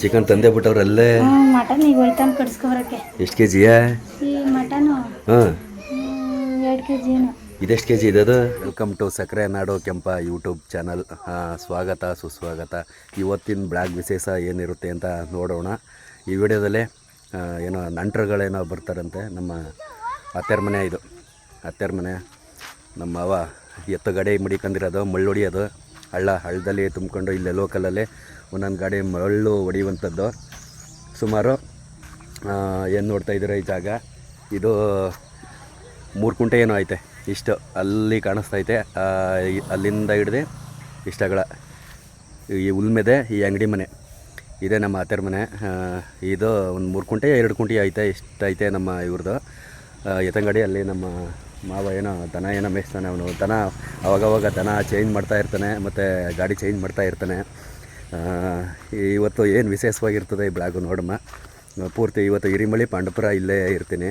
Chicken ತಂದೆ ಬಿಟ್ಟವ್ರು ಅಲ್ಲೇ mutton ಈಗ ಹೋಯ್ತಾನ ಕಡ್ಸ್ಕೊಬರಕ್ಕೆ ಎಷ್ಟು ಕೆ ಜಿಯಾ ಈ ಮಟನು. ಹಾಂ. ಎರಡು ಕೆ ಇದೆಷ್ಟು ಕೆ ಜಿ ಇದದು? ವೆಲ್ಕಮ್ ಟು ಸಕ್ಕರೆ ನಾಡು ಕೆಂಪ ಯೂಟ್ಯೂಬ್ ಚಾನಲ್. ಸ್ವಾಗತ ಸುಸ್ವಾಗತ. ಇವತ್ತಿನ ಬ್ಲಾಗ್ ವಿಶೇಷ ಏನಿರುತ್ತೆ ಅಂತ ನೋಡೋಣ. ಈ ವಿಡಿಯೋದಲ್ಲಿ ಏನೋ ನಂಟರುಗಳೇನೋ ಬರ್ತಾರಂತೆ. ನಮ್ಮ ಅತ್ತೆರ ಮನೆ ಇದು. ಅತ್ತೆರ ಮನೆ. ನಮ್ಮ ಅವ ಎತ್ತು ಗಡೆ ಮಡಿಕೊಂಡಿರೋದು ಮಳ್ಳು ಹೊಡಿಯೋದು ಹಳ್ಳ ಹಳ್ಳದಲ್ಲಿ ತುಂಬಿಕೊಂಡು ಇಲ್ಲೇ ಲೋಕಲಲ್ಲಿ ಒಂದೊಂದು ಗಾಡಿ ಮರಳು ಹೊಡೆಯುವಂಥದ್ದು ಸುಮಾರು ಏನು ನೋಡ್ತಾ ಇದ್ದೀರ ಈ ಜಾಗ? ಇದು ಮೂರು ಕುಂಟೆ ಏನೋ ಐತೆ. ಇಷ್ಟು ಅಲ್ಲಿ ಕಾಣಿಸ್ತೈತೆ ಅಲ್ಲಿಂದ ಹಿಡ್ದು ಇಷ್ಟಗಳ ಈ ಉಲ್ಮೆದೆ, ಈ ಅಂಗಡಿ ಮನೆ. ಇದೇ ನಮ್ಮ ಅತ್ತೆರ ಮನೆ. ಇದು ಒಂದು ಮೂರು ಕುಂಟೆ ಎರಡು ಕುಂಟೆ ಐತೆ ಇಷ್ಟೈತೆ ನಮ್ಮ ಇವ್ರದ್ದು ಎತ್ತಂಗಡಿ ಅಲ್ಲಿ ನಮ್ಮ ಮಾವ ಏನೋ ದನ ಏನೋ ಮೇಯಿಸ್ತಾನೆ ಅವನು. ದನ ಅವಾಗವಾಗ ದನ ಚೇಂಜ್ ಮಾಡ್ತಾ ಇರ್ತಾನೆ, ಮತ್ತು ಗಾಡಿ ಚೇಂಜ್ ಮಾಡ್ತಾ ಇರ್ತಾನೆ. ಇವತ್ತು ಏನು ವಿಶೇಷವಾಗಿರ್ತದೆ ಈ ಬ್ಲಾಗು ನೋಡಮ್ಮ? ಪೂರ್ತಿ ಇವತ್ತು ಹಿರಿಮಳಿ ಪಾಂಡಪುರ ಇಲ್ಲೇ ಇರ್ತೀನಿ.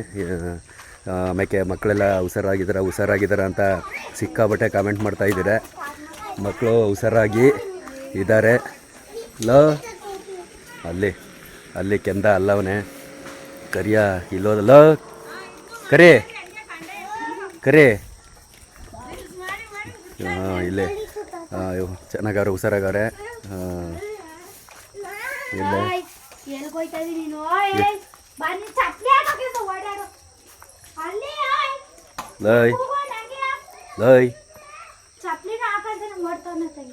ಆಮೇಲೆ ಮಕ್ಕಳೆಲ್ಲ ಹುಷಾರಾಗಿದ್ದಾರೆ ಹುಷಾರಾಗಿದ್ದಾರೆ ಅಂತ ಸಿಕ್ಕಾಬಟ್ಟೆ ಕಾಮೆಂಟ್ ಮಾಡ್ತಾ ಇದ್ದೀರ. ಮಕ್ಕಳು ಹುಷಾರಾಗಿ ಇದ್ದಾರೆ. ಲೋ, ಅಲ್ಲಿ ಅಲ್ಲಿ ಕೆಂದ ಅಲ್ಲವನೇ. ಕರಿಯ ಇಲ್ಲೋದಲ್ಲ ಕರಿ. ಕರಿ. ಹಾಂ ಇಲ್ಲೇ. ಚೆನ್ನಾಗವ್ರೆ ಹುಷಾರಾಗವ್ರೆ ಹಾಂ. ಇಲ್ಲೇ. ಲೈ. ಲೈ.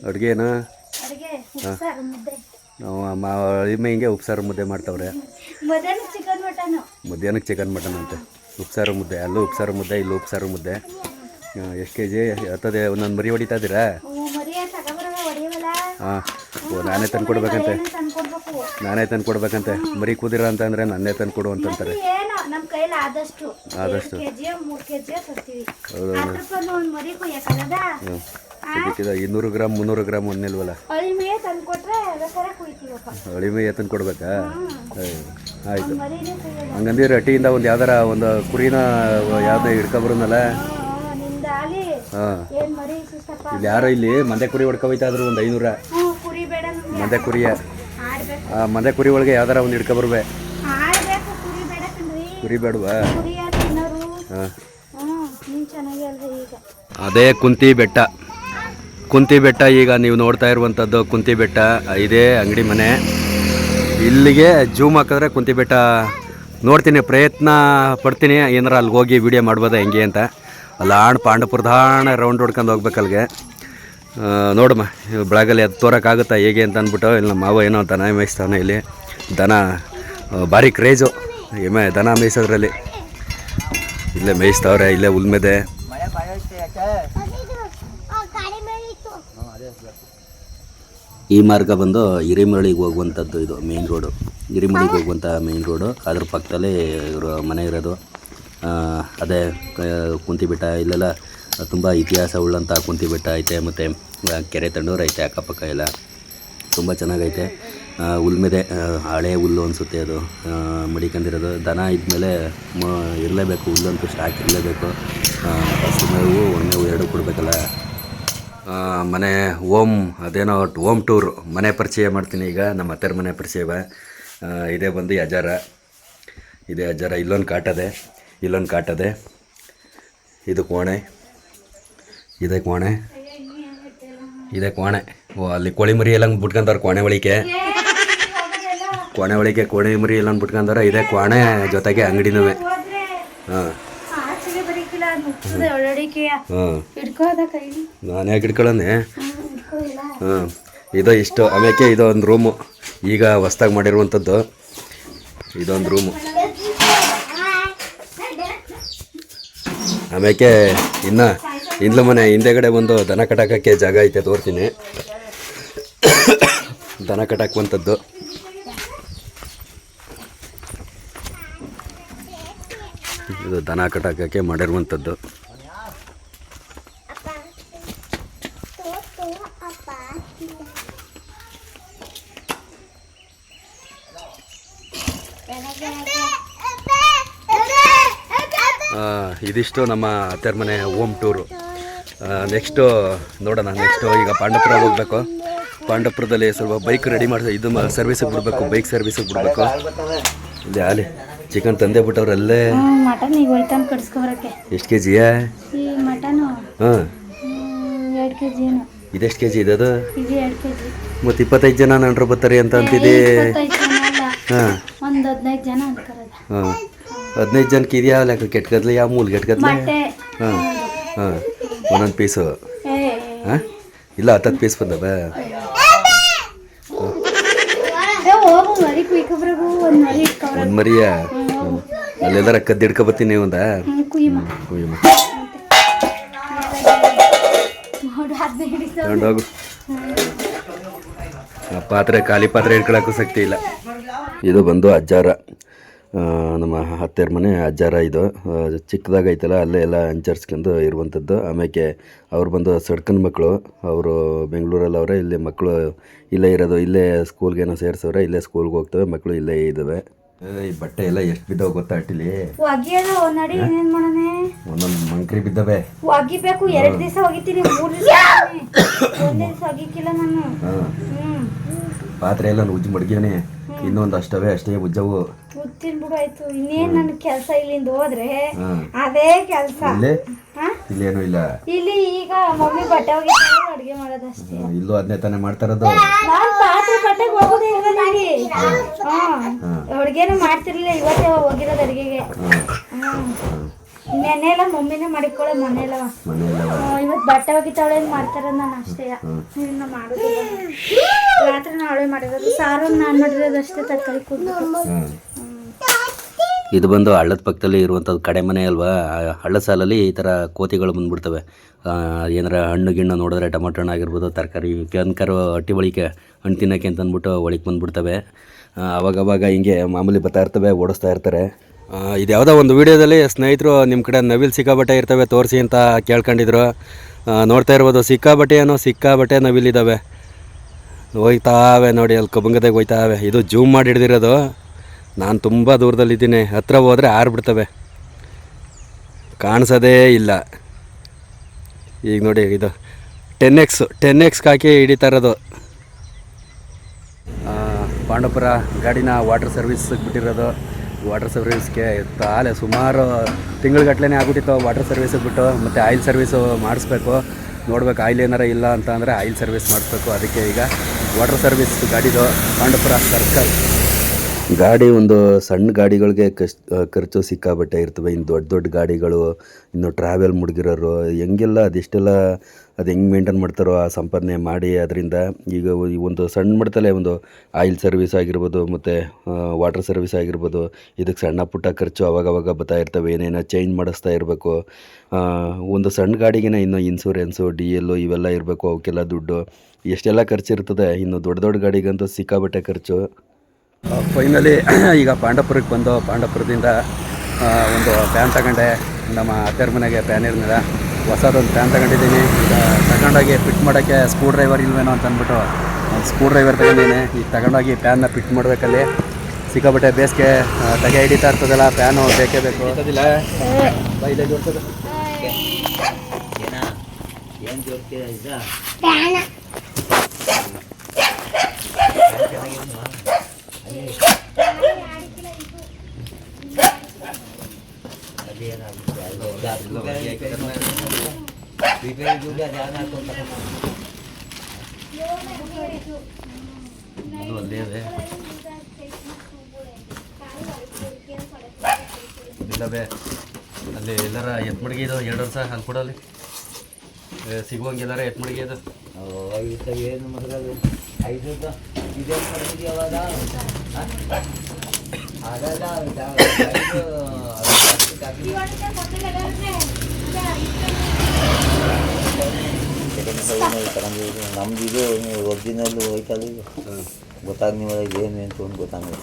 ಅಡುಗೆನಾ? ಮುದ್ದೆ. ಅಳಿಮೆ ಹಿಂಗೆ ಉಪ್ಸಾರು ಮುದ್ದೆ ಮಾಡ್ತಾವ್ರೆ. ಮಧ್ಯಾಹ್ನ ಚಿಕನ್ ಮಟನು ಮಧ್ಯಾಹ್ನಕ್ಕೆ ಚಿಕನ್ ಮಟನ್ ಅಂತೆ. ಉಪ್ಸಾರು ಮುದ್ದೆ ಅಲ್ಲೂ ಉಪ್ಸಾರು ಮುದ್ದೆ ಇಲ್ಲೂ ಉಪ್ಸಾರು ಮುದ್ದೆ. ಎಷ್ಟು ಕೆ ಜಿ ಹತ್ತದೆ ಒಂದೊಂದು ಮರಿ ಹೊಡಿತಾ ಇದ್ದೀರಾ? ಹಾಂ ನಾನೇ ತಂದು ಕೊಡ್ಬೇಕಂತೆ. ನಾನೇ ತಂದು ಕೊಡ್ಬೇಕಂತೆ. ಮರಿ ಕೂದಿರ ಅಂತ ಅಂದರೆ ನನ್ನೇ ತಂದು ಕೊಡು ಅಂತಂತಾರೆ. ಆದಷ್ಟು. ಆದಷ್ಟು. ಇದಕ್ಕಿದ ಇನ್ನೂರು ಗ್ರಾಮ್ ಮುನ್ನೂರು ಗ್ರಾಮ್ ಒಂದಿಲ್ವಲ್ಲ ಅಳಿಮೆಯ ಬೇಕಾದ್ರೆ ಕುಯ್ತೀವಪ್ಪ ತಂದು ಕೊಡ್ಬೇಕಾ? ಆಯಿತು. ಮರಿನೇ ಅಟ್ಟಿಯಿಂದ ಒಂದು ಯಾವ್ದಾರ ಒಂದು ಕುರಿನ ಯಾವ್ದು ಹಿಡ್ಕೊಬರೋನಲ್ಲ ಹಾಂ ಇಲ್ಲಿ ಯಾರೋ ಇಲ್ಲಿ ಮಂದೆ ಕುರಿ ಹೊಡ್ಕೊಬೈತಾ ಇದ್ರು ಒಂದು ಐನೂರ. ಮಂದೆ ಕುರಿಯ. ಮಂದೆ ಕುರಿ ಒಳಗೆ ಯಾವ್ದಾರ ಒಂದು ಹಿಡ್ಕೊಬರ್ಬೆ ಕುರಿ ಬೇಡವಾ? ಹಾಂ. ಅದೇ ಕುಂತಿ ಬೆಟ್ಟ. ಕುಂತಿ ಬೆಟ್ಟ ಈಗ ನೀವು ನೋಡ್ತಾ ಇರುವಂಥದ್ದು ಕುಂತಿ ಬೆಟ್ಟ. ಇದೇ ಅಂಗಡಿ ಮನೆ. ಇಲ್ಲಿಗೆ ಜೂಮ್ ಹಾಕಿದ್ರೆ ಕುಂತಿ ಬೆಟ್ಟ ನೋಡ್ತೀನಿ, ಪ್ರಯತ್ನ ಪಡ್ತೀನಿ. ಏನಾರ ಅಲ್ಲಿಗೆ ಹೋಗಿ ವಿಡಿಯೋ ಮಾಡ್ಬೋದಾ ಹೆಂಗೆ ಅಂತ. ಅಲ್ಲ, ಆಣ್ ಪಾಂಡಪುರದ ಆಣ ರೌಂಡ್ ಹೊಡ್ಕೊಂಡು ಹೋಗ್ಬೇಕು ಅಲ್ಲಿಗೆ. ನೋಡಮ್ಮ, ಬೆಳಗಲ್ಲಿ ಅದು ತೋರೋಕ್ಕಾಗುತ್ತಾ ಹೇಗೆ ಅಂತ ಅಂದ್ಬಿಟ್ಟು, ಇಲ್ಲಿ ನಮ್ಮ ಮಾವ ಏನೋ ದನ ಮೇಯಿಸ್ತಾನೆ ಇಲ್ಲಿ. ದನ ಭಾರಿ ಕ್ರೇಜು ಎಮ್ಮೆ, ದನ ಮೇಯಿಸೋದ್ರಲ್ಲಿ. ಇಲ್ಲೇ ಮೇಯಿಸ್ತಾವ್ರೆ, ಇಲ್ಲೇ ಉಲ್ಮೆದೆ. ಈ ಮಾರ್ಗ ಬಂದು ಹಿರಿಮಳಿಗೆ ಹೋಗುವಂಥದ್ದು ಇದು ಮೇನ್ ರೋಡು ಹಿರಿಮಳಿಗೆ ಹೋಗುವಂಥ ಮೇನ್ ರೋಡು ಅದ್ರ ಪಕ್ಕದಲ್ಲೇ ಇವರು ಮನೆ ಇರೋದು. ಅದೇ ಕುಂತಿ ಬೆಟ್ಟ ಇಲ್ಲೆಲ್ಲ ತುಂಬ ಇತಿಹಾಸ ಉಳ್ಳಂಥ ಕುಂತಿ ಬೆಟ್ಟ ಐತೆ ಮತ್ತು ಕೆರೆ ತಂಡೂರು ಐತೆ ಅಕ್ಕಪಕ್ಕ ಎಲ್ಲ. ತುಂಬ ಚೆನ್ನಾಗೈತೆ. ಹುಲ್ಮೆದೆ ಹಳೆ ಹುಲ್ಲು ಅನಿಸುತ್ತೆ ಅದು. ಮಡಿಕೊಂಡಿರೋದು ದನ ಇದ್ಮೇಲೆ ಇರಲೇಬೇಕು. ಹುಲ್ಲಂತೂ ಸ್ಟಾಕ್ ಇರಲೇಬೇಕು. ಹಸುಮೇವು ಒಣಮೇವು ಎರಡೂ ಕೊಡಬೇಕಲ್ಲ. ಮನೆ ಓಮ್ ಅದೇನೋ ಓಮ್ ಟೂರ್, ಮನೆ ಪರಿಚಯ ಮಾಡ್ತೀನಿ ಈಗ, ನಮ್ಮ ಅತ್ತೆರ ಮನೆ ಪರಿಚಯವ ಇದೇ ಬಂದು ಅಜಾರ. ಇದೇ ಅಜಾರ, ಇಲ್ಲೊಂದು ಕಾಟದೆ ಇಲ್ಲೊಂದು ಕಾಟದೆ. ಇದು ಕೋಣೆ ಇದೇ ಕೋಣೆ ಇದೇ ಕೋಣೆ ಓ, ಅಲ್ಲಿ ಕೋಳಿ ಮರಿ ಎಲ್ಲ ಬಿಟ್ಕೊಂತಾರೆ ಕೋಣೆ ಒಳಿಕೆ ಕೋಣೆ ಒಳಿಕೆ ಕೋಣೆ ಮರಿ ಎಲ್ಲ ಬಿಟ್ಕೊಂತಾರೆ ಇದೇ ಕೋಣೆ ಜೊತೆಗೆ ಅಂಗಡಿನೂ ಹಾಂ. ನಾನು ಯಾಕೆ ಹಿಡ್ಕೊಳ್ಳೋನೆ ಹಾಂ ಇದು ಇಷ್ಟು ಆಮೇಲೆ ಇದು ಒಂದು ರೂಮು. ಈಗ ಹೊಸ್ದಾಗಿ ಮಾಡಿರುವಂಥದ್ದು ಇದೊಂದು ರೂಮು. ಆಮೇಲೆ ಇನ್ನು ಇಂದ್ಲ ಮನೆ ಹಿಂದೆಗಡೆ ಒಂದು ದನ ಕಟಾಕಕ್ಕೆ ಜಾಗ ಐತೆ ತೋರ್ತೀನಿ. ದನ ಕಟಾಕುವಂಥದ್ದು. ಇದು ದನ ಕಟಾಕಕ್ಕೆ ಮಾಡಿರುವಂಥದ್ದು. ಇದಿಷ್ಟು ನಮ್ಮ ಅತ್ತೆರ ಮನೆ ಹೋಮ್ ಟೂರು ನೆಕ್ಸ್ಟು ನೋಡೋಣ ನೆಕ್ಸ್ಟು ಈಗ ಪಾಂಡಪುರ ಹೋಗಬೇಕು. ಪಾಂಡಪುರದಲ್ಲಿ ಸ್ವಲ್ಪ ಬೈಕ್ ರೆಡಿ ಮಾಡಿ ಇದು ಸರ್ವಿಸಿಗೆ ಬಿಡಬೇಕು ಬೈಕ್ ಸರ್ವಿಸಿಗೆ ಬಿಡಬೇಕು. ಇಲ್ಲಿ ಚಿಕನ್ ತಂದೆ ಬಿಟ್ಟವ್ರಲ್ಲೇ? ಮಟನ್ ಈಗ ಹೋಯ್ತಾನ ಕಡ್ಸ್ಕೊಬರಕ್ಕೆ ಎಷ್ಟು ಕೆ ಜಿಯಾ ಈ ಮಟನು. ಹಾಂ. ಎರಡು ಕೆ ಇದೆಷ್ಟು ಕೆ ಜಿ ಇದದು? ಇದು ಎರಡು ಕೆ ಜಿ ಮತ್ತು ಇಪ್ಪತ್ತೈದು ಜನ ನಂಟ್ರು ಬರ್ತಾರೆ ಅಂತ ಅಂತಿದೆ ಹಾಂ. ಒಂದು ಹದಿನೈದು ಜನ ಅಂತಾರೆ ಹಾಂ. ಹದಿನೈದು ಜನಕ್ಕೆ ಇದೆಯಾ ಲೆಕ್ಕ ಕೆಟ್ಕದ್ಲೆ ಯಾವ ಮೂಲ ಕೆಟ್ಕದ್ಲೆ ಹಾಂ. ಹಾಂ. ಒಂದೊಂದು ಪೀಸು. ಹಾಂ? ಇಲ್ಲ ಹತ್ತತ್ತು ಪೀಸ್ ಬಂದವ ಏ, ಹೋಗು ಮರಿ ಕುಯ್ಕೊಬ್ರಗು ಒಂದು ಮರಿಯ ಅಲ್ಲೆಲ್ಲರ ಕದ್ದು ಹಿಡ್ಕೊಬತ್ತೀನಿ ಒಂದ ಪಾತ್ರೆ, ಖಾಲಿ ಪಾತ್ರೆ ಇಟ್ಕೊಳಕ್ಕೂ ಶಕ್ತಿ ಇಲ್ಲ. ಇದು ಬಂದು ಅಜ್ಜಾರ. ನಮ್ಮ ಅತ್ತೆಯರ ಮನೆ ಅಜ್ಜಾರ ಇದು ಚಿಕ್ಕದಾಗ ಚಿಕ್ಕದಾಗೈತಲ್ಲ ಅಲ್ಲೇ ಎಲ್ಲ ಅಂಚರ್ಸ್ಕೊಂಡು ಇರುವಂಥದ್ದು. ಆಮೇಲೆ ಅವ್ರು ಬಂದು ಸಡ್ಕನ್ ಮಕ್ಕಳು ಅವರು ಬೆಂಗಳೂರಲ್ಲಿ ಅವರೇ ಇಲ್ಲಿ ಮಕ್ಕಳು ಇಲ್ಲೇ ಇರೋದು ಇಲ್ಲೇ ಸ್ಕೂಲ್ಗೇನೋ ಸೇರಿಸವ್ರೆ ಇಲ್ಲೇ ಸ್ಕೂಲ್ಗೆ ಹೋಗ್ತವೆ ಮಕ್ಕಳು ಇಲ್ಲೇ ಇದ್ದಾವೆ. ಈ ಬಟ್ಟೆ ಎಲ್ಲ ಎಷ್ಟು ಬಿದ್ದಾವ ಗೊತ್ತಾ ಅಟ್ಟಿಲಿ ಒಗಿಯೋದ ನಡಿ ಏನೇನ್ ಮಾಡೋಣ? ಒಂದೊಂದು ಮಂಕ್ರಿ ಬಿದ್ದಾವೆ. ಒಗಿಬೇಕು ಎರಡು ದಿವಸ ಒಗಿತೀನಿ ಮೂರು ದಿವಸ ಒಂದೇ ದಿವಸ ಒಗಿಕಿಲ್ಲ ನಾನು. ಹಾಂ. ಪಾತ್ರೆ ಎಲ್ಲ ಉಜ್ಜಿ ಮಡ್ಗಿವನೆ ಇನ್ನೊಂದು ಅಷ್ಟವೇ ಅಷ್ಟೇ ಉಜ್ಜವು. ಗೊತ್ತಿನ್ ಬಿಡು ಆಯ್ತು ಇನ್ನೇನ್ ನನ್ ಕೆಲ್ಸ ಇಲ್ಲಿಂದ ಹೋದ್ರೆ ಅದೇ ಕೆಲ್ಸ. ಇಲ್ಲೇ? ಇಲ್ಲೇನು ಇಲ್ಲ. ಇಲ್ಲಿ ಈಗ ಮಮ್ಮಿ ಬಟ್ಟೆ ಹೋಗಿ ಅಡ್ಗೆ ಮಾಡೋದಷ್ಟೇ. ಇಲ್ಲೂ ಅದನ್ನೇ ತಾನೇ ಮಾಡ್ತಾರದು ನಾನ್ ಪಾತ್ರೆ ಬಟ್ಟೆಗೆ ಹೋಗೋದೇ ಇಲ್ಲ. ನನಗೆ ಅಡುಗೆನೂ ಮಾಡ್ತಿರ್ಲಿಲ್ಲ ಇವತ್ತೇ ಹೋಗಿರೋದು ಅಡ್ಗೆಗೆ. ನೆನ್ನೆ ಎಲ್ಲ ಮಮ್ಮಿನೇ ಮಾಡಿಕೊಳ್ಳೋ ಮನೆಯಲ್ಲ. ಮನೆಯಲ್ಲ ಇವತ್ತು ಬಟ್ಟೆ ಒಗಿತಾವಳೆ ಮಾಡ್ತಾರ ನಾನು ಅಷ್ಟೇ. ಇನ್ನು ಮಾಡೋದಿಲ್ಲ. ರಾತ್ರಿ ನಾಳೆ ಮಾಡಿರೋದು ಸಾರು ನಾನು ಮಾಡಿರೋದು ಅಷ್ಟೇ ತರಕಾರಿ ಕುದ್ಬಿಟ್ಟು ಇದು ಬಂದು ಹಳ್ಳದ ಪಕ್ಕದಲ್ಲಿ ಇರುವಂಥದ್ದು ಕಡೆ ಮನೆ ಅಲ್ವಾ? ಹಳ್ಳದ ಸಾಲಲ್ಲಿ ಈ ಥರ ಕೋತಿಗಳು ಬಂದ್ಬಿಡ್ತವೆ. ಏನಾರ ಹಣ್ಣು ಗಿಣ್ಣು ನೋಡಿದ್ರೆ ಟೊಮೊಟೊ ಹಣ್ಣು ಆಗಿರ್ಬೋದು, ತರಕಾರಿ ಕೆಂಕರು ಹಟ್ಟಿ ಒಳಿಕೆ ಹಣ್ಣು ತಿನ್ನೋಕೆ ಅಂತ ಅಂದ್ಬಿಟ್ಟು ಒಳಗೆ ಬಂದ್ಬಿಡ್ತವೆ. ಅವಾಗವಾಗ ಹಿಂಗೆ ಮಾಮೂಲಿ ಬರ್ತಾ ಇರ್ತವೆ ಓಡಿಸ್ತಾ ಇರ್ತಾರೆ. ಇದು ಯಾವುದೋ ಒಂದು ವಿಡಿಯೋದಲ್ಲಿ ಸ್ನೇಹಿತರು ನಿಮ್ಮ ಕಡೆ ನವಿಲ್ ಸಿಕ್ಕಾಬಟ್ಟೆ ಇರ್ತವೆ, ತೋರಿಸಿ ಅಂತ ಕೇಳ್ಕೊಂಡಿದ್ರು. ನೋಡ್ತಾ ಇರ್ಬೋದು ಸಿಕ್ಕಾಬಟ್ಟೆ ಏನೋ ಸಿಕ್ಕಾಬಟ್ಟೆ ನವಿಲಿದ್ದಾವೆ ಹೋಯ್ತಾವೆ ನೋಡಿ, ಅಲ್ಲಿ ಕಬ್ಬಂಗದಾಗ ಹೋಗ್ತಾವೆ ಇದು ಜೂಮ್ ಮಾಡಿ ಹಿಡ್ದಿರೋದು. ನಾನು ತುಂಬ ದೂರದಲ್ಲಿದ್ದೀನಿ. ಹತ್ತಿರ ಹೋದರೆ ಆರ್ಬಿಡ್ತವೆ ಕಾಣಿಸೋದೇ ಇಲ್ಲ. ಈಗ ನೋಡಿ, ಇದು ಟೆನ್ ಎಕ್ಸ್ ಟೆನ್ ಎಕ್ಸ್ಗೆ ಹಾಕಿ ಹಿಡಿತಾ ಇರೋದು. ಪಾಂಡವಪುರ ಗಾಡಿನ ವಾಟರ್ ಸರ್ವಿಸ್ಗೆ ಬಿಟ್ಟಿರೋದು. ವಾಟರ್ ಸರ್ವಿಸ್ಗೆ ತಾಲೆ ಸುಮಾರು ತಿಂಗಳುಗಟ್ಲೆ ಆಗ್ಬಿಟ್ಟಿತ್ತು ವಾಟರ್ ಸರ್ವಿಸಿಗೆ ಬಿಟ್ಟು. ಮತ್ತು ಆಯಿಲ್ ಸರ್ವಿಸು ಮಾಡಿಸ್ಬೇಕು. ನೋಡ್ಬೇಕು ಆಯಿಲ್ ಏನಾರ ಇಲ್ಲ ಅಂತ ಆಯಿಲ್ ಸರ್ವಿಸ್ ಮಾಡಿಸ್ಬೇಕು. ಅದಕ್ಕೆ ಈಗ ವಾಟರ್ ಸರ್ವಿಸ್ ಗಾಡಿದು ಪಾಂಡವಪುರ ಸರ್ಕಲ್. ಗಾಡಿ ಒಂದು ಸಣ್ಣ ಗಾಡಿಗಳಿಗೆ ಖರ್ಚು ಸಿಕ್ಕಾಬಟ್ಟೆ ಇರ್ತವೆ. ಇನ್ನು ದೊಡ್ಡ ದೊಡ್ಡ ಗಾಡಿಗಳು, ಇನ್ನು ಟ್ರಾವೆಲ್ ಮುಡ್ಗಿರೋರು, ಹೆಂಗೆಲ್ಲ ಅದೆಷ್ಟೆಲ್ಲ ಅದು ಹೆಂಗೆ ಮೇಂಟೈನ್ ಮಾಡ್ತಾರೋ ಆ ಸಂಪಾದನೆ ಮಾಡಿ ಅದರಿಂದ ಈಗ ಒಂದು ಸಣ್ಣ ಮಟ್ಟದಲ್ಲೇ ಒಂದು ಆಯಿಲ್ ಸರ್ವಿಸ್ ಆಗಿರ್ಬೋದು, ಮತ್ತು ವಾಟರ್ ಸರ್ವಿಸ್ ಆಗಿರ್ಬೋದು ಇದಕ್ಕೆ ಸಣ್ಣ ಪುಟ್ಟ ಖರ್ಚು ಅವಾಗವಾಗ ಬರ್ತಾ ಇರ್ತವೆ. ಏನೇನೋ ಚೇಂಜ್ ಮಾಡಿಸ್ತಾ ಇರಬೇಕು. ಒಂದು ಸಣ್ಣ ಗಾಡಿಗೆನೇ ಇನ್ನು ಇನ್ಸೂರೆನ್ಸು ಡಿ ಎಲ್ಲು ಇವೆಲ್ಲ ಇರಬೇಕು, ಅವಕ್ಕೆಲ್ಲ ದುಡ್ಡು. ಎಷ್ಟೆಲ್ಲ ಖರ್ಚು ಇರ್ತದೆ ಇನ್ನು ದೊಡ್ಡ ದೊಡ್ಡ ಗಾಡಿಗಂತೂ ಸಿಕ್ಕಾಬಟ್ಟೆ ಖರ್ಚು. ಫೈನಲಿ ಈಗ ಪಾಂಡಪುರಕ್ಕೆ ಬಂದು ಪಾಂಡಪುರದಿಂದ ಒಂದು ಫ್ಯಾನ್ ತಗೊಂಡೆ. ನಮ್ಮ ಅತ್ತೆರ ಮನೆಗೆ ಫ್ಯಾನ್ ಇರಲಿಲ್ಲ. ಹೊಸದೊಂದು ಫ್ಯಾನ್ ತಗೊಂಡಿದ್ದೀನಿ. ಈಗ ತಗೊಂಡೋಗಿ ಫಿಟ್ ಮಾಡೋಕ್ಕೆ ಸ್ಕ್ರೂ ಡ್ರೈವರ್ ಇಲ್ವೇನೋ ಅಂತ ಅಂದ್ಬಿಟ್ಟು ಒಂದು ಸ್ಕ್ರೂ ಡ್ರೈವರ್ ತಗೊಂಡಿದ್ದೀನಿ. ಈಗ ತಗೊಂಡೋಗಿ ಫ್ಯಾನ್ನ ಫಿಟ್ ಮಾಡಬೇಕಲ್ಲಿ. ಸಿಕ್ಕಾಬಟ್ಟೆ ಬೇಸಿಗೆ ತಗೆ ಹಿಡಿತಾ ಇರ್ತದಲ್ಲ ಫ್ಯಾನು ಬೇಕೇ ಬೇಕು. ಬೈಲೆ ಜೋಡ್ಸೋದು ಅದು ಅಲ್ಲೇ ಇದೆ ಇಲ್ಲವೇ, ಅಲ್ಲಿ ಎಲ್ಲಾರ ಎತ್ ಇದು ಎರಡು ವರ್ಷ ಹಂಗೆ ಕೊಡಲ್ಲಿ ಸಿಗುವಂಗೆಲ್ಲರ ಎತ್ ಇದು? ಏನು ಮಾಡೋದು ಐದು ಇದೇ ಅವಾಗ ಅದೆಲ್ಲ ನಮ್ದು ಇದು ಒರಿಜಿನಲ್ ಹೋಯ್ತಲ್ಲ ಇದು ಗೊತ್ತಾಗ ನೀವು ಏನು ಅಂತ ಒಂದು ಗೊತ್ತಾಗಲ್ಲ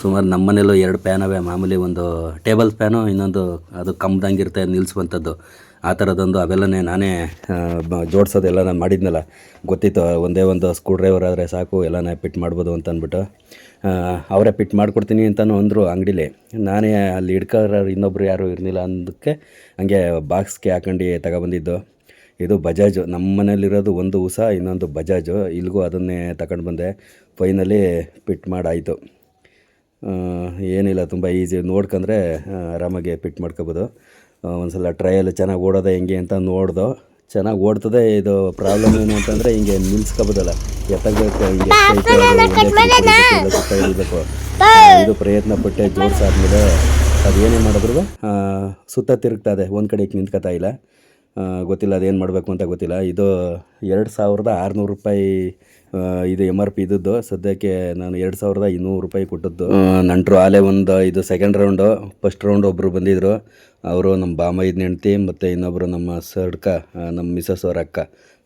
ಸುಮಾರು ನಮ್ಮ ಮನೇಲೂ ಎರಡು ಪ್ಯಾನ್ ಅವೆ, ಮಾಮೂಲಿ ಒಂದು ಟೇಬಲ್ ಫ್ಯಾನು ಇನ್ನೊಂದು ಅದು ಕಂಬ್ದಂಗಿರುತ್ತೆ ನಿಲ್ಲಿಸುವಂಥದ್ದು ಆ ಥರದ್ದೊಂದು ಅವೆಲ್ಲನೇ ನಾನೇ ಜೋಡಿಸೋದು ಎಲ್ಲ ನಾನು ಮಾಡಿದ್ನಲ್ಲ. ಗೊತ್ತಿತ್ತು, ಒಂದೇ ಒಂದು ಸ್ಕ್ರೂ ಡ್ರೈವರ್ ಆದರೆ ಸಾಕು, ಎಲ್ಲನೇ ಪಿಟ್ ಮಾಡ್ಬೋದು ಅಂತ ಅಂದ್ಬಿಟ್ಟು ಅವರೇ ಪಿಟ್ ಮಾಡಿಕೊಡ್ತೀನಿ ಅಂತಲೂ ಅಂದರು ಅಂಗಡಿಲಿ. ನಾನೇ ಅಲ್ಲಿ ಹಿಡ್ಕೋರು ಇನ್ನೊಬ್ರು ಯಾರೂ ಇರಲಿಲ್ಲ ಅಂದಕ್ಕೆ ಹಂಗೆ ಬಾಕ್ಸ್ಗೆ ಹಾಕೊಂಡು ತಗೊಬಂದಿದ್ದು. ಇದು ಬಜಾಜು. ನಮ್ಮ ಮನೇಲಿರೋದು ಒಂದು ಉಷಾ ಇನ್ನೊಂದು ಬಜಾಜು. ಇಲ್ಲಿಗೂ ಅದನ್ನೇ ತಗೊಂಡು ಬಂದೆ ಫೈನಲಿ ಪಿಟ್ ಮಾಡಾಯಿತು. ಏನಿಲ್ಲ ತುಂಬ ಈಸಿ ನೋಡ್ಕೊಂಡ್ರೆ ಆರಾಮಾಗಿ ಪಿಟ್ ಮಾಡ್ಕೋಬೋದು. ಒಂದು ಸಲ ಟ್ರಯಲ್ ಚೆನ್ನಾಗಿ ಓಡೋದೆ ಹೆಂಗೆ ಅಂತ ನೋಡ್ದು. ಚೆನ್ನಾಗಿ ಓಡ್ತದೆ ಇದು ಪ್ರಾಬ್ಲಮ್ ಏನು ಅಂತಂದರೆ ಹಿಂಗೆ ನಿಲ್ಸ್ಕೋಬೋದಲ್ಲ. ಹಿಂಗೆ ಇಳಿಬೇಕು ಇದು ಪ್ರಯತ್ನ ಪಟ್ಟೆ ಜೋಡಿಸಾದ್ಮೇಲೆ ಅದು ಏನೇ ಮಾಡಿದ್ರು ಸುತ್ತ ತಿರುಗ್ತಾ ಇದೆ ಒಂದು ಕಡೆಗೆ ನಿಂತ್ಕೋತಾ ಇಲ್ಲ. ಗೊತ್ತಿಲ್ಲ ಅದೇನು ಮಾಡಬೇಕು ಅಂತ ಗೊತ್ತಿಲ್ಲ. ಇದು ಎರಡು ಸಾವಿರದ ಆರುನೂರು ರೂಪಾಯಿ ಇದು ಎಂ ಆರ್ ಪಿ ಇದ್ದದ್ದು. ಸದ್ಯಕ್ಕೆ ನಾನು ಎರಡು ಸಾವಿರದ ಇನ್ನೂರು ರೂಪಾಯಿ ಕೊಟ್ಟದ್ದು. ನಂಟರು ಆಲೆ ಒಂದು ಇದು ಸೆಕೆಂಡ್ ರೌಂಡು ಫಸ್ಟ್ ರೌಂಡ್ ಒಬ್ಬರು ಬಂದಿದ್ದರು ಅವರು ನಮ್ಮ ಬಾಮ ಹೆಂಡ್ತಿ ಮತ್ತು ಇನ್ನೊಬ್ಬರು ನಮ್ಮ ಸರ್ಡ್ಕ ನಮ್ಮ ಮಿಸಸ್ ಅವ್ರ ಅಕ್ಕ.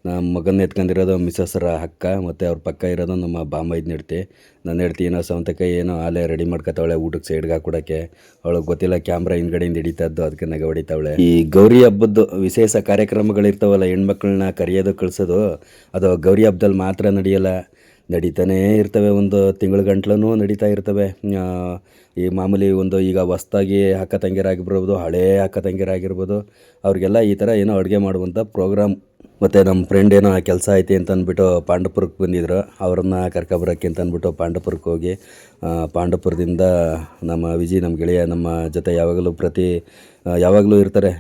ನಮ್ಮ ಮಗನ ಎತ್ಕೊಂಡಿರೋದು ಮಿಸ್ಸಸ್ರ ಅಕ್ಕ, ಮತ್ತು ಅವ್ರ ಪಕ್ಕ ಇರೋದು ನಮ್ಮ ಬಾಮ ಇದ್ನ ಹೆಂಡ್ತಿ. ನನ್ನ ಹೆಂಡ್ತಿ ಏನೋ ಸೌಂತಕಾಯಿ ಏನೋ ಆಲೆ ರೆಡಿ ಮಾಡ್ಕೊತಾವಳೆ ಊಟಕ್ಕೆ ಸೈಡ್ಗೆ ಹಾಕೊಡೋಕ್ಕೆ. ಅವಳಿಗೆ ಗೊತ್ತಿಲ್ಲ ಕ್ಯಾಮ್ರಾ ಹಿಂದ್ಗಡೆಯಿಂದ ಹಿಡಿತದ್ದು, ಅದಕ್ಕೆ ನಗ ಹೊಡಿತಾವಳೆ. ಈ ಗೌರಿ ಹಬ್ಬದ್ದು ವಿಶೇಷ ಕಾರ್ಯಕ್ರಮಗಳಿರ್ತಾವಲ್ಲ, ಹೆಣ್ಮಕ್ಳನ್ನ ಕರೆಯೋದು, ಕಳಿಸೋದು, ಅದು ಗೌರಿ ಹಬ್ಬದಲ್ಲಿ ಮಾತ್ರ ನಡೆಯಲ್ಲ. ನಡೀತಾನೇ ಇರ್ತವೆ ಒಂದು ತಿಂಗಳ ಗಂಟ್ಲೂ ನಡೀತಾ ಇರ್ತವೆ. ಈ ಮಾಮೂಲಿ ಒಂದು ಈಗ ಹೊಸ್ದಾಗಿ ಅಕ್ಕ ತಂಗಿಯರಾಗಿರ್ಬೋದು, ಹಳೇ ಅಕ್ಕ ತಂಗಿಯರಾಗಿರ್ಬೋದು, ಅವ್ರಿಗೆಲ್ಲ ಈ ಥರ ಏನೋ ಅಡುಗೆ ಮಾಡುವಂಥ ಪ್ರೋಗ್ರಾಮ್. ಮತ್ತು ನಮ್ಮ ಫ್ರೆಂಡ್ ಏನೋ ಕೆಲಸ ಐತಿ ಅಂತ ಅಂದ್ಬಿಟ್ಟು ಪಾಂಡಪುರಕ್ಕೆ ಬಂದಿದ್ರು. ಅವ್ರನ್ನ ಕರ್ಕೊಬರೋಕ್ಕೆ ಅಂತ ಅಂದ್ಬಿಟ್ಟು ಪಾಂಡಪುರಕ್ಕೆ ಹೋಗಿ ಆ, ಪಾಂಡಪುರದಿಂದ ನಮ್ಮ ವಿಜಿ ನಮ್ಮ ಗೆಳೆಯ ನಮ್ಮ ಜೊತೆ ಯಾವಾಗಲೂ ಪ್ರತಿ ಯಾವಾಗಲೂ ಇರ್ತಾರೆ.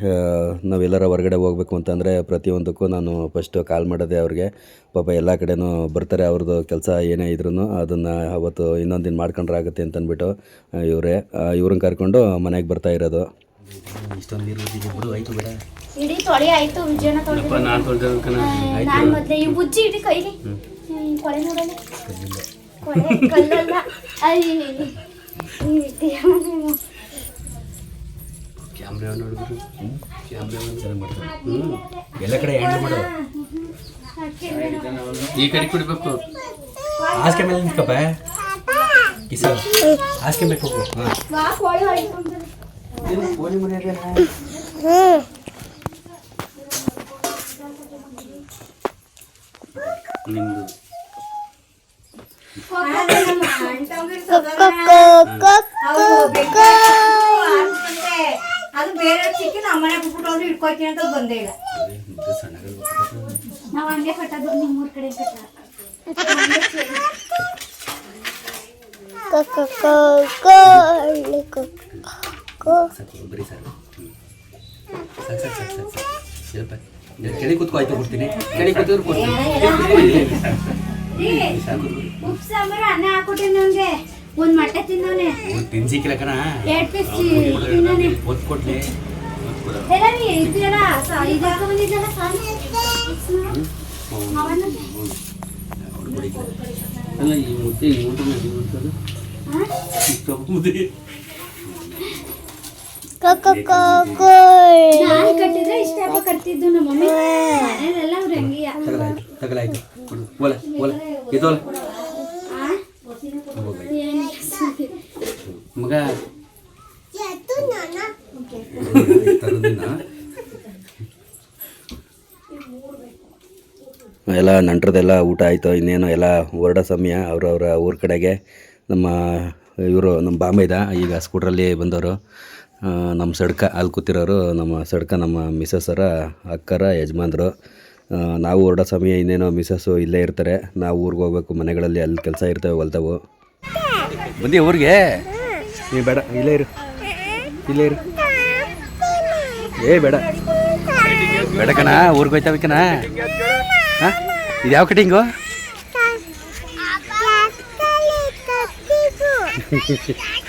ನಾವೆಲ್ಲರ ಹೊರಗಡೆ ಹೋಗಬೇಕು ಅಂತಂದರೆ ಪ್ರತಿಯೊಂದಕ್ಕೂ ನಾನು ಫಸ್ಟು ಕಾಲ್ ಮಾಡೋದೇ ಅವ್ರಿಗೆ. ಪಾಪ ಎಲ್ಲ ಕಡೆನೂ ಬರ್ತಾರೆ ಅವ್ರದ್ದು ಕೆಲಸ ಏನೇ ಇದ್ರೂ ಅದನ್ನು ಅವತ್ತು ಇನ್ನೊಂದು ದಿನ ಮಾಡ್ಕೊಂಡ್ರೆ ಆಗುತ್ತೆ ಅಂತಂದ್ಬಿಟ್ಟು ಇವರೇ ಇವ್ರನ್ನ ಕರ್ಕೊಂಡು ಮನೆಗೆ ಬರ್ತಾ ಇರೋದು. ಇಷ್ಟೊಂದು ನೀರು ಬಿಡು ಆಯಿತು ಬೇಡ. ಇಡೀ ತೊಳೆ ಆಯ್ತು ವಿಜಯನ ತೊಳೆ ನಾನು ತೊಳ್ದು ನಾನು ಮೊದಲೇ ಈ ಬುಜ್ಜಿ ಇಡೀ ಕೈಲಿ. ಹ್ಮ್, ಕೊಳೆ ನೋಡಲ್ಲ ಕ್ಯಾಮ್ರಾ ನೋಡಿದ್ರು ಕ್ಯಾಮ್ರಾ ಚೆನ್ನಾಗಿ ಹ್ಞೂ ಎಲ್ಲ ಕಡೆ ಹ್ಯಾಂಡಲ್ ಮಾಡೋದು ಈ ಕಡೆ ಕುಡಿಬೇಕು. ಹಾಸ್ಕೆ ಮೇಲೆ ನಿಂತ್ಕಪ್ಪ ಕಿಸ. ಹಾಸ್ಕೆ ಬೇಕು ಹಾಂ. ಅದು ಬೇರೆ ಸಿಕ್ಕಿ ನಮ್ಮ ಮನೆ ಬಿಟ್ಬಿಟ್ಟು ಹೋದ್ರೆ ಇಟ್ಕೊಳ್ತೀನಿ ಅಂತ ಬಂದೇ ಇಲ್ಲ ನಾವ್ ಹಂಗೆ ಕಟ್ಟೋದು ನಿಮ್ಮೂರ್ ಕಡೆ ಕೆಳಗೆ ಕೂತ್ಕೋ ಆಯ್ತು ಕೊಡ್ತೀನಿ ಕೆಳಗೆ ಕೂತ್ರು ಕೊಡ್ತೀನಿ ಉಪ್ಪು ಸಾಂಬಾರು ಅನ್ನ ಹಾಕೊಟ್ಟಿನಿ ಅವ್ನಿಗೆ ಒಂದ್ ಮಟ್ಟೆ ತಿನ್ನವನೆ ತಿನ್ಸಿಕ್ಕಿಲ್ಲ ಕಣ. ಎರಡ್ ಪೀಸ್ ತಿನ್ನೋನೆ. ಒತ್ತು ಕೊಡ್ಲಿ ಎಲ್ಲ ನೀ ಇದೆಯಲ್ಲ ಇದು ಹಾಕೊಂಡ್ಬಂದಿದ್ದಲ್ಲ ಸಾಲು ಅವನ. ಅಲ್ಲ ಈ ಮುದ್ದೆ ಈ ಊಟ ಕಪ್ಪು ಮುದ್ದೆ. ನಾನು ಕಟ್ಟಿದ್ರೆ ಇಷ್ಟ ಕಟ್ಟಿದ್ದು ಕಟ್ತಿದ್ದು ನಮ್ಮ ಮಮ್ಮಿ ಮನೇಲೆಲ್ಲ ಅವ್ರು ಹಂಗಿಯ ತಗಲಾಯ್ತು. ಇದೋಲ ಮಗ. ಎಲ್ಲ ನಂಟ್ರದೆಲ್ಲ ಊಟ ಆಯಿತು, ಇನ್ನೇನು ಎಲ್ಲ ಹೊರಡ ಸಮಯ. ಅವರವರ ಊರ ಕಡೆಗೆ ನಮ್ಮ ಇವರು, ನಮ್ಮ ಬಾಂಬೆದ ಈಗ ಸ್ಕೂಟ್ರಲ್ಲಿ ಬಂದವರು. ನಮ್ಮ ಸಡ್ಕ, ಅಲ್ಲಿ ಕೂತಿರೋರು. ನಮ್ಮ ಸಡ್ಕ ನಮ್ಮ ಮಿಸಸ್ಸರ ಅಕ್ಕರ, ಯಜಮಾನ್ರು. ನಾವು ಹೊರಡೋ ಸಮಯ ಇನ್ನೇನೋ ಮಿಸ್ಸಸ್ಸು ಇಲ್ಲೇ ಇರ್ತಾರೆ. ನಾವು ಊರಿಗೆ ಹೋಗ್ಬೇಕು ಮನೆಗಳಲ್ಲಿ ಅಲ್ಲಿ ಕೆಲಸ ಇರ್ತವೆ ಹೊಲ್ತವು ಬಂದಿ ಊರಿಗೆ. ನೀವು ಬೇಡ ಇಲ್ಲೇ ಇರು. ಇಲ್ಲೇ ಇರು. ಏ ಬೇಡ. ಬೇಡ ಕಣ ಊರಿಗೆ ಹೋಯ್ತಾವೆ ಕಣ ಹಾಂ? ಇದು ಯಾವ ಕಟಿಂಗು?